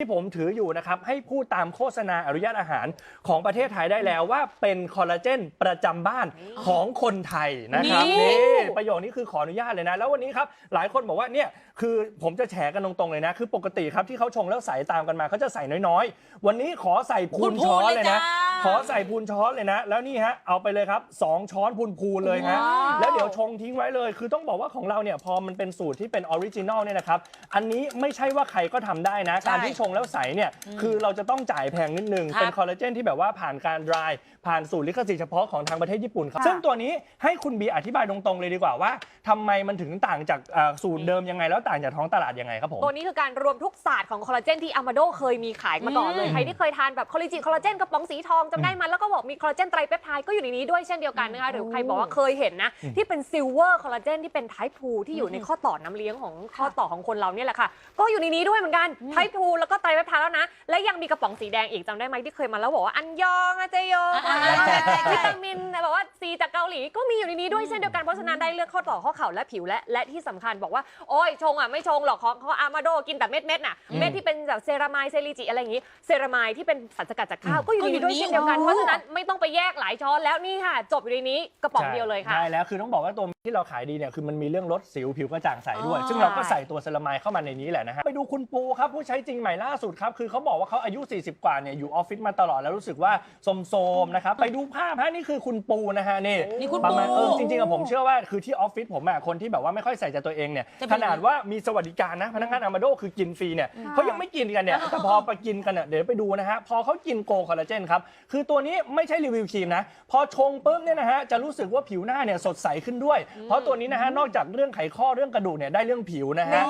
ที่ผมถืออยู่นะครับให้พูดตามโฆษณาอนุญาตอาหารของประเทศไทยได้แล้วว่าเป็นคอลลาเจนประจำบ้านของคนไทยนะครับนี่ นี่ประโยคนี้คือขออนุญาตเลยนะ แล้ววันนี้ครับหลายคนบอกว่าเนี่ยคือผมจะแฉกันตรงๆเลยนะ คือปกติครับที่เขาชงแล้วใส่ตามกันมาเขาจะใส่น้อยๆ วันนี้ขอใส่พูนช้อนเลยนะ ขอใส่พูนช้อนเลยนะ แล้วนี่ฮะเอาไปเลยครับสองช้อนพูนๆเลยฮะว้าวแล้วเดี๋ยวชงทิ้งไว้เลย คือต้องบอกว่าของเราเนี่ยพอมันเป็นสูตรที่เป็นออริจินอลเนี่ยนะครับอันนี้ไม่ใช่ว่าใครก็ทำได้นะ ใช่การที่ชงแล้วใสเนี่ยคือเราจะต้องจ่ายแพงนิดนึง ครับเป็นคอลลาเจนที่แบบว่าผ่านการดรายผ่านสูตรลิขสิทธิ์เฉพาะของทางประเทศญี่ปุ่นครับค่ะ ซึ่งตัวนี้ให้คุณบีอธิบายตรงๆเลยดีกว่าว่าทำไมมันถึงต่างจากเอ่อสูตรเดิมยังไงแล้วต่างจากท้องตลาดยังไงครับผม ตัวนี้คือการรวมทุกศาสตร์ของคอลลาเจนที่อามาโดเคยมีขายมาก่อนเลย อืม ใครที่เคยทานแบบคอลลาเจนคอลลาเจนกระป๋องสีทองจำได้ไหมแล้วก็บอกมีคอลลาเจนไตรเปปไทด์ก็อยู่ในนี้ด้วยเช่นเดียวกันนะคะหรือใครบอกว่าเคยเห็นนะ ที่เป็นซิลเวอร์คอลลาเจนที่เป็นไทป์2ที่อยู่ในข้อต่อน้ำเลี้ยงของข้อต่อของคนเราเนี่ยแหละค่ะ ก็อยู่ในนี้ด้วยเหมือนกันไทป์2แล้วก็ไตรเปปไทด์แล้วนะ และยังมีกระป๋องสีแดงอีกจำได้ไหมที่เคยมาแล้วบอกว่าอันยองอาเจโยอ่าๆใช่ใช่ใช่วิตามินแบบว่าซีจากเกาหลีก็มีอยู่ในนี้ด้วยเช่นเดียวกันเพราะฉะนั้นได้เลือกข้อต่อข้อเข่าและผิวและและที่สำคัญบอกว่าโอ้ยชงอะไม่ชงหรอกของเขาอามาโดกินแต่เม็ดเม็ดๆน่ะเม็ดที่เป็นแบบเซรามายเซริจิอะไรอย่างงี้เซรามายที่เป็นสารสกัดจากข้าวก็อยู่ในนี้ด้วยเช่นเดียวกันก็อยู่ในนี้เพราะฉะนั้นไม่ต้องไปแยกหลายช้อนแล้วนี่ค่ะ จบอยู่ในนี้กระป๋องเดียวเลยค่ะ ใช่แล้วคือต้องบอกว่าตัวที่เราขายดีเนี่ยคือมันมีเรื่องลดสิวผิวกระจ่างใสด้วยอ๋อซึ่งเราก็ใส่ตัวเซรามายเข้ามาในนี้แหละนะฮะไปดูคุณปูครับผู้ใช้จริงใหม่ล่าสุดครับคือเขาบอกว่าเขาอายุ 40 กว่าเนี่ยอยู่ออฟฟิศมาตลอดแล้วรู้สึกว่าโสมๆนะครับไปดูภาพฮะนี่คือคุณปูนะฮะนี่นี่คุณประมาณปู เออจริงๆอะผมเชื่อว่าคือที่ออฟฟิศผมอะคนที่แบบว่าไม่ค่อยใส่ใจตัวเองเนี่ยจะเป็นขนาดว่ามีสวัสดิการนะพนักงานอามาโดคือกินฟรีเนี่ยเขายังไม่กินกันเนี่ยแต่พอไปกินกันเนี่ยเดี๋ยวไปดูนะฮะพอเขากินโกคอลลาเจนครับคือตัวนี้ไม่ใช่รีวิวครีมนะ พอชงปุ๊บเนี่ยนะฮะจะรู้สึกว่าผิวหน้าเนี่ยสดใสขึ้นด้วย เพราะตัวนี้นะฮะนอกจากเรื่องไขข้อเรื่องกระดูกเนี่ยได้เรื่องผิวนะฮะ